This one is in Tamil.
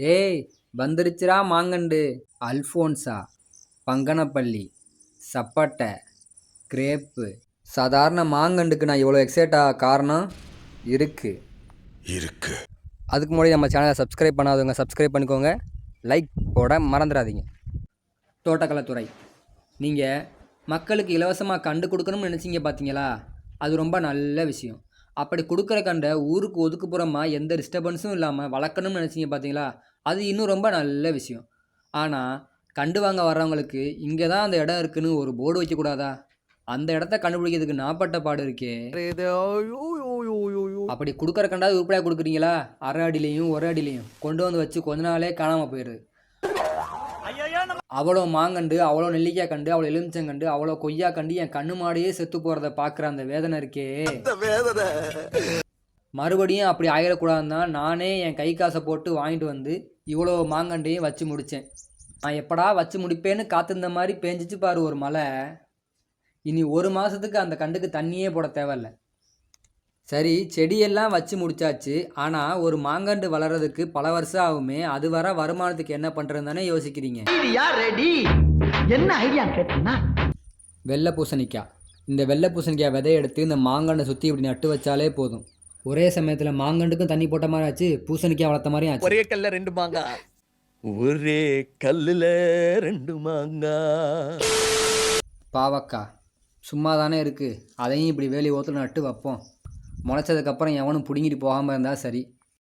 டேய் வந்துருச்சுடா மாங்கண்டு. அல்ஃபோன்சா பங்கனப்பள்ளி சப்பட்டை கிரேப்பு. சாதாரண மாங்கண்டுக்கு நான் இவ்வளோ எக்ஸைட்டா காரணம் இருக்குது இருக்கு. அதுக்கு முன்னாடி நம்ம சேனலை சப்ஸ்கிரைப் பண்ணாதவங்க சப்ஸ்கிரைப் பண்ணிக்கோங்க. லைக் போட மறந்துடாதீங்க. தோட்டக்கலைத்துறை. நீங்கள் மக்களுக்கு இலவசமாக கண்டு கொடுக்கணும்னு நினச்சிங்க பார்த்தீங்களா அது ரொம்ப நல்ல விஷயம். அப்படி கொடுக்குற கண்டை ஊருக்கு ஒதுக்குப்புறமாக எந்த டிஸ்டர்பன்ஸும் இல்லாமல் வளர்க்கணும்னு நினச்சிங்க பார்த்தீங்களா அது இன்னும் ரொம்ப நல்ல விஷயம். ஆனால் கண்டு வாங்க வர்றவங்களுக்கு இங்கே தான் அந்த இடம் இருக்குன்னு ஒரு போர்டு வைக்கக்கூடாதா அந்த இடத்த கண்டுபிடிக்கிறதுக்கு நாப்பட்ட பாடு இருக்கே. அப்படி கொடுக்குற கண்டாவது உருப்படியாக கொடுக்குறீங்களா? அரை அடிலையும் ஒரு அடிலையும் கொண்டு வந்து வச்சு கொஞ்ச நாளே காணாமல் போயிடுது அவ்வளோ மாங்கண்டு அவ்வளோ நெல்லிக்காய் கண்டு அவ்வளோ எலுமிச்சங்கண்டு அவ்வளோ கொய்யா கண்டு என் கண்ணு மாடையே செத்து போகிறத பார்க்குற அந்த வேதனை இருக்கே. மறுபடியும் அப்படி ஆயிடக்கூடாதுன்னு தான் நானே என் கை காசை போட்டு வாங்கிட்டு வந்து இவ்வளோ மாங்கண்டையும் வச்சு முடித்தேன் நான் எப்படா வச்சு முடிப்பேன்னு காத்திருந்த மாதிரி பேஞ்சிச்சு பாரு ஒரு மழை இனி ஒரு மாதத்துக்கு அந்த கண்டுக்கு தண்ணியே போட தேவையில்ல. சரி செடியெல்லாம் வச்சு முடிச்சாச்சு. ஆனால் ஒரு மாங்கண்டு வளர்றதுக்கு பல வருஷம் ஆகுமே அது வர வருமானத்துக்கு என்ன பண்ணுறதுன்னு தானே யோசிக்கிறீங்க. என்ன ஐடியா கேட்டீங்கன்னா? வெள்ளை பூசணிக்காய். இந்த வெள்ளை பூசணிக்காய் விதைய எடுத்து இந்த மாங்கண்டை சுற்றி இப்படி நட்டு வச்சாலே போதும். ஒரே சமயத்தில் மாங்கண்டுக்கும் தண்ணி போட்ட மாதிரி ஆச்சு பூசணிக்காய் வளர்த்த மாதிரியும் ஆச்சு. ஒரே கல்ல ரெண்டு மாங்கா. ஒரே கல்லுல ரெண்டு மாங்கா. பாவக்காய். சும்மா தானே இருக்குது அதையும் இப்படி வேலி ஓத்துல நட்டு வைப்போம். முளைச்சதுக்கப்புறம் எவனும் பிடுங்கிட்டு போகாமல் இருந்தால் சரி.